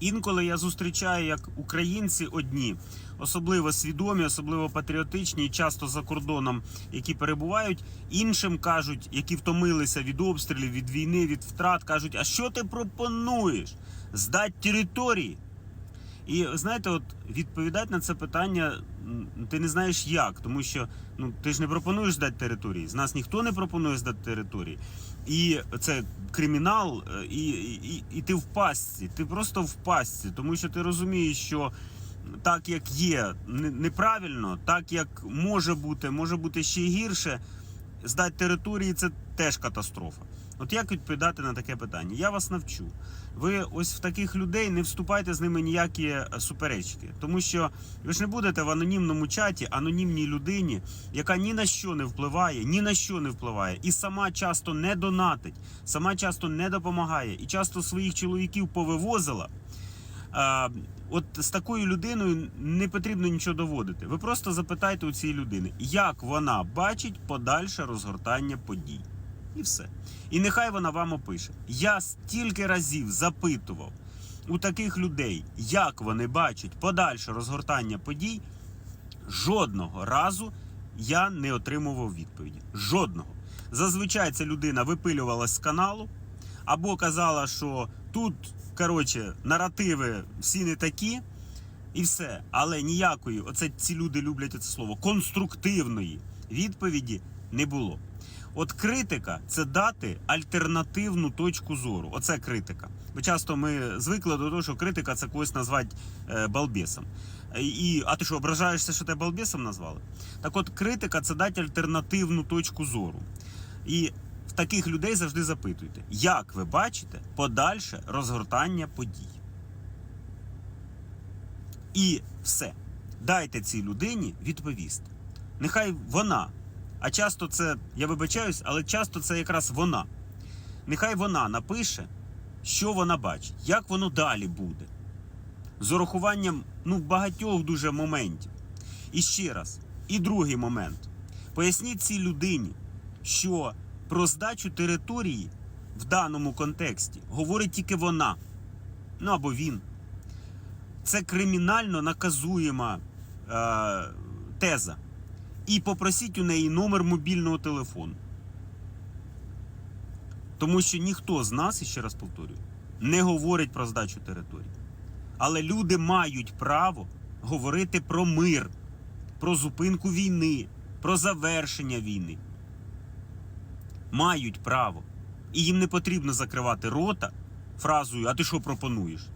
Інколи я зустрічаю, як українці одні, особливо свідомі, особливо патріотичні, часто за кордоном, які перебувають, іншим кажуть, які втомилися від обстрілів, від війни, від втрат, кажуть: а що ти пропонуєш? Здати території? І знаєте, от відповідати на це питання ти не знаєш як, тому що ну ти ж не пропонуєш здати території. З нас ніхто не пропонує здати території. І це кримінал, е, і, і, і ти в пастці. Ти просто в пастці, тому що ти розумієш, що так як є неправильно, так як може бути, може бути ще гірше. Здати території це теж катастрофа. От як відповідати на таке питання? Я вас навчу. Ви ось в таких людей не вступайте з ними ніякі е, суперечки, тому що ви ж не будете в анонімному чаті анонімній людині, яка ні на що не впливає, ні на що не впливає, і сама часто не донатить, сама часто не допомагає, і часто своїх чоловіків повивозила. От з такою людиною не потрібно нічого доводити. Ви просто запитайте у цієї людини, як вона бачить подальше розгортання подій. І все. І нехай вона вам опише. Я стільки разів запитував у таких людей, як вони бачать подальше розгортання подій. Жодного разу я не отримував відповіді. Жодного. Зазвичай ця людина випилювалась з каналу або казала, що тут, коротше, наративи всі не такі, і все. Але ніякої, оце ці люди люблять це слово, конструктивної відповіді не було. От критика це дати альтернативну точку зору. Оце критика. Бо часто ми звикли до того, що критика це когось назвати е, балбесом. Е, І, а ти що, ображаєшся, що тебе балбесом назвали? Так от критика це дати альтернативну точку зору. І таких людей завжди запитуйте, як ви бачите подальше розгортання подій. І все. Дайте цій людині відповісти. Нехай вона, а часто це, я вибачаюсь, але часто це якраз вона. Нехай вона напише, що вона бачить, як воно далі буде. З урахуванням ну, багатьох дуже моментів. І ще раз, і другий момент. Поясніть цій людині, що про здачу території в даному контексті говорить тільки вона, ну або він. Це кримінально наказуєма е, теза. І попросіть у неї номер мобільного телефону. Тому що ніхто з нас, і ще раз повторюю, не говорить про здачу території. Але люди мають право говорити про мир, про зупинку війни, про завершення війни. Мають право. І їм не потрібно закривати рота фразою, а ти що пропонуєш?